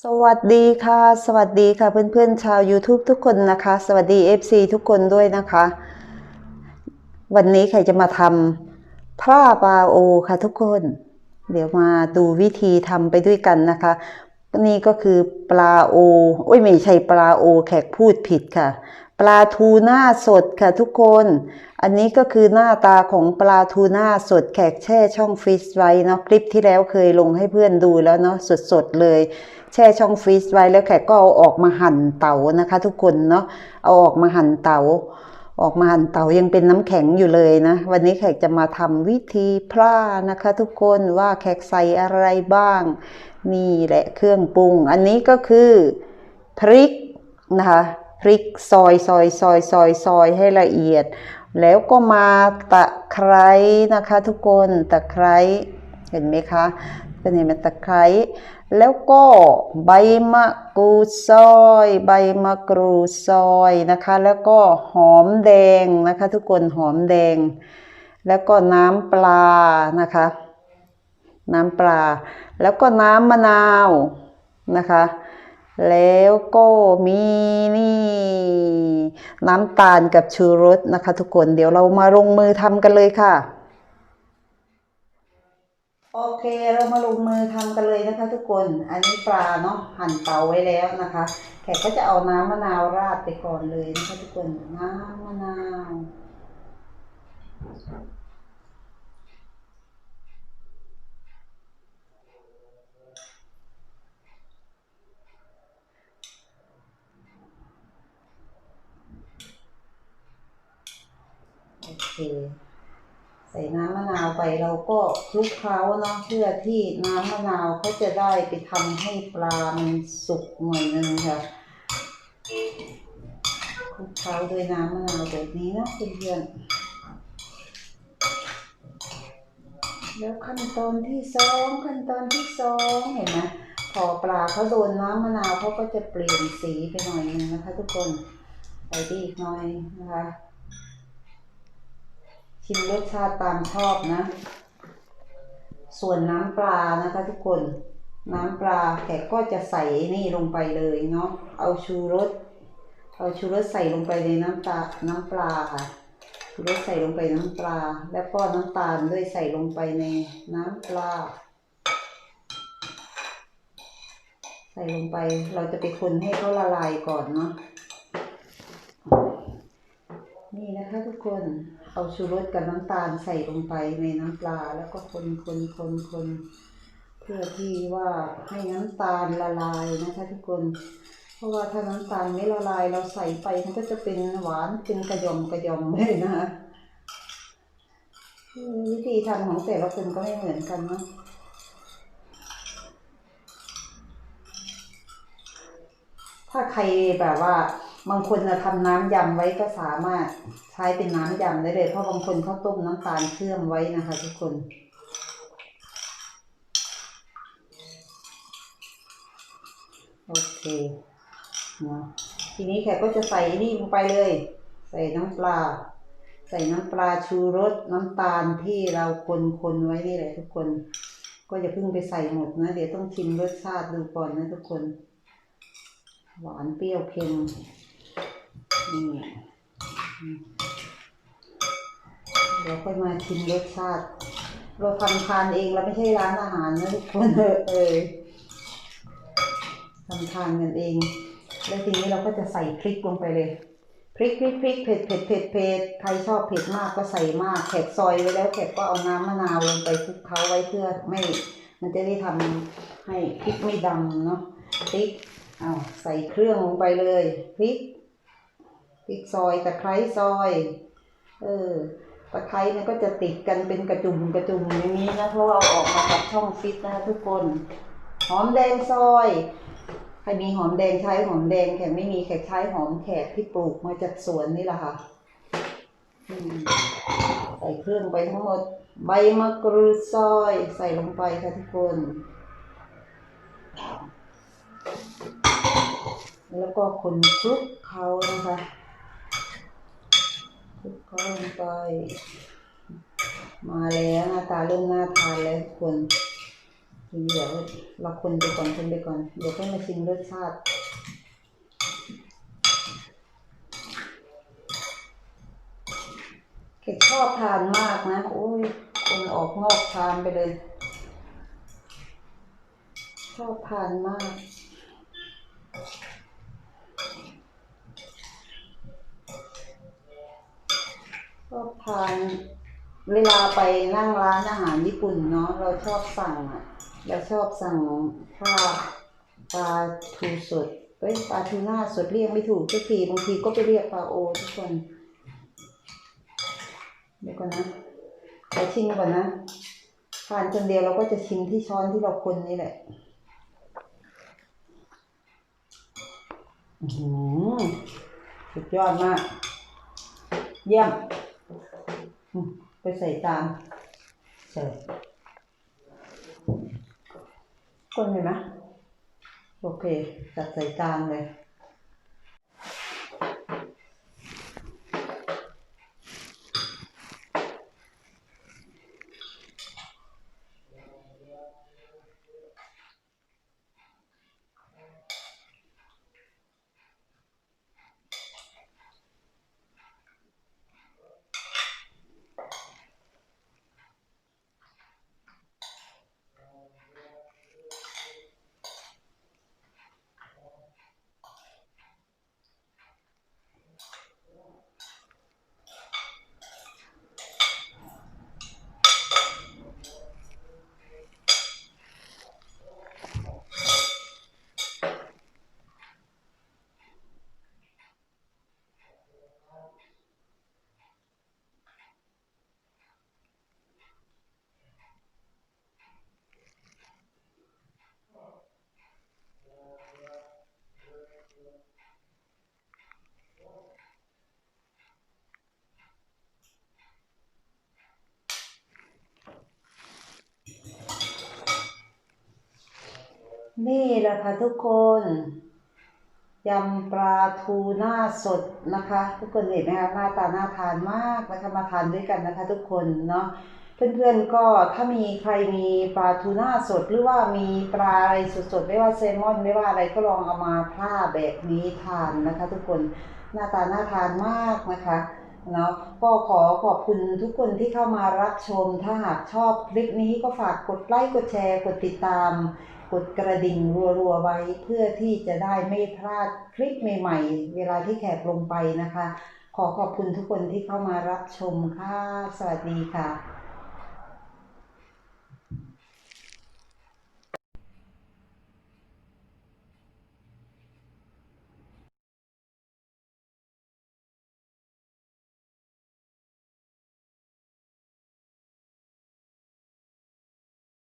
สวัสดีค่ะ สวัสดีค่ะเพื่อนๆชาว YouTube ทุกคนนะคะ สวัสดี FC ทุกคนด้วยนะคะ วันนี้ใครจะมาทำผ้าปลาโอค่ะทุกคน เดี๋ยวมาดูวิธีทำไปด้วยกันนะคะ นี่ก็คือปลาโอโอ้ยไม่ใช่ปลาโอ แขกพูดผิดค่ะ ปลาทูน่าสดค่ะทุกคน อันนี้ก็คือหน้าตาของปลาทูน่าสดแขกแช่ช่องฟรีซไว้เนาะคลิปที่แล้วเคยลงให้เพื่อนดูแล้วเนาะสดๆเลย แช่ช่องฟรีซไว้แล้วแขกก็เอาออกมาหั่นเต๋านะคะ ทุกคนเนาะเอาออกมาหั่นเต๋าออกมาหั่นเต๋ายังเป็นน้ำแข็งอยู่เลยนะ วันนี้แขกจะมาทำวิธีพร่านะคะ ทุกคนว่าแขกใส่อะไรบ้าง นี่แหละเครื่องปรุง อันนี้ก็คือพริกนะคะพริกซอยซอยซอยซอยซอยให้ละเอียด แล้วก็มาตะไคร้นะคะ ทุกคนตะไคร้เห็นไหมคะเป็นเห็นไหมตะไคร้ แล้วก็ใบมะกรูดซอย ใบมะกรูดซอยนะคะ แล้วก็หอมแดงนะคะทุกคนหอมแดง แล้วก็น้ำปลานะคะ น้ำปลา แล้วก็น้ำมะนาวนะคะ แล้วก็มีนี่ น้ำตาลกับชูรสนะคะ ทุกคนเดี๋ยวเรามาลงมือทำกันเลยค่ะ โอเคเรามาลงมือทำกันเลยนะคะ ทุกคน อันนี้ปลาเนาะหั่นเตาไว้แล้วนะคะ แขกก็จะเอาน้ำมะนาวราดไปก่อนเลยนะคะทุกคนน้ำมะนาวโอเค ใส่น้ำมะนาวไปเราก็คลุกเคล้าเนาะเพื่อที่น้ำมะนาวเขาจะได้ไปทำให้ปลามันสุกหน่อยนึงค่ะคลุกเคล้าด้วยน้ำมะนาวแบบนี้นะเพื่อนๆแล้วขั้นตอนที่สองขั้นตอนที่สองเห็นไหมพอปลาเขาโดนน้ำมะนาวเขาก็จะเปลี่ยนสีไปหน่อยนึงนะคะ ทุกคนใส่ดีอีกหน่อยนะคะ ชิมรสชาติตามชอบนะ ส่วนน้ำปลานะคะทุกคนน้ำปลาแขกก็จะใส่นี่ลงไปเลยเนาะเอาชูรสเอาชูรสใส่ลงไปในน้ำตาน้ำปลาค่ะชูรสใส่ลงไปน้ำปลา แล้วก็น้ำตาลด้วยใส่ลงไปในน้ำปลา ใส่ลงไปเราจะไปคนให้เขาละลายก่อนเนาะ นี่นะคะทุกคนเอาชูรสกับน้ำตาลใส่ลงไปในน้ำปลาแล้วก็คนคนคนคนเพื่อที่ว่าให้น้ำตาลละลายนะคะทุกคน เพราะว่าถ้าน้ำตาลไม่ละลายเราใส่ไปมันก็จะเป็นหวานเป็นกระยอมกระยอมเลยนะคะวิธีทำของแต่ละคนก็ไม่เหมือนกันเนาะถ้าใครแบบว่า บางคนจะทำน้ำยำไว้ก็สามารถใช้เป็นน้ำยำได้เลยเพราะบางคนเขาต้มน้ำตาลเชื่อมไว้นะคะ ทุกคนโอเคเนาะทีนี้แขกก็จะใส่นี่ลงไปเลย ใส่น้ำปลา ใส่น้ำปลาชูรสน้ำตาลที่เราคนคนไว้นี่แหละทุกคน ก็อย่าเพิ่งไปใส่หมดนะ เดี๋ยวต้องชิมรสชาติดูก่อนนะทุกคน หวานเปรี้ยวเค็ม นี่เดี๋ยวค่อยมาชิมรสชาติ เราทำทานเองเราไม่ใช่ร้านอาหารนะทุกคนเออเออทำทานกันเอง แล้วทีนี้เราก็จะใส่พริกลงไปเลยพริกพริกพริกเผ็ดเผ็ดเผ็ดเผ็ดใครชอบเผ็ดมากก็ใส่มากแขกซอยไว้แล้วแขกก็เอาน้ำมะนาวลงไปคลุกเคล้าไว้เพื่อไม่ มันจะได้ทำให้พริกไม่ดำเนาะพริกอ้าวใส่เครื่องลงไปเลยพริก พริกซอยตะไคร้ซอย เออตะไคร้เนี่ยก็จะติดกันเป็นกระจุมกระจุมอย่างนี้นะเพราะเอาออกมาจากช่องฟิตนะคะทุกคนหอมแดงซอย ใครมีหอมแดงใช้หอมแดงแขกไม่มีแขกใช้หอมแขกที่ปลูกมาจากสวนนี่แหละค่ะใส่เครื่องไปทั้งหมด ใบมะกรูดซอยใส่ลงไปค่ะทุกคน แล้วก็คนคลุกเขานะคะ ขาลงไปมาแล้วหน้าตาเริ่มน่าทานแล้วทุกคนเดี๋ยวเราคนไปก่อนคนไปก่อน เดี๋ยวค่อยมาชิมรสชาติเกดชอบทานมากนะ โอ้ยคนออกนอกทานไปเลย ชอบทานมาก ชอบทานเวลาไปนั่งร้านอาหารญี่ปุ่นเนาะเราชอบสั่งอะเราชอบสั่งข้าวปลาทูสดเอ้ยปลาทูน่าสดเรียกไม่ถูกทุกทีบางทีก็ไปเรียกปลาโอทุกคนเดี๋ยวก่อนนะขอชิมก่อนนะทานคนเดียวเราก็จะชิมที่ช้อนที่เราคนนี่แหละหือสุดยอดมาก เยี่ยม ไปใส่ตามใส่คนเห็นไหมโอเคจัดใส่ตามเลย นี่แหละค่ะทุกคนยำปลาทูน่าสดนะคะ ทุกคนเห็นไหมคะหน้าตาน่าทานมากนะคะมาทานด้วยกันนะคะ ทุกคนเนาะเพื่อนๆก็ถ้ามีใครมีปลาทูน่าสดหรือว่ามีปลาอะไรสดๆไม่ว่าแซลมอนไม่ว่าอะไรก็ลองเอามาผ่าแบบนี้ทานนะคะ ทุกคนหน้าตาน่าทานมากนะคะ นะก็ขอขอบคุณทุกคนที่เข้ามารับชม ถ้าหากชอบคลิปนี้ก็ฝากกดไลค์ กดแชร์ กดติดตาม กดกระดิ่งรัวๆไว้เพื่อที่จะได้ไม่พลาดคลิปใหม่ ๆ เวลาที่แขกลงไปนะคะ ขอขอบคุณทุกคนที่เข้ามารับชมค่ะ สวัสดีค่ะ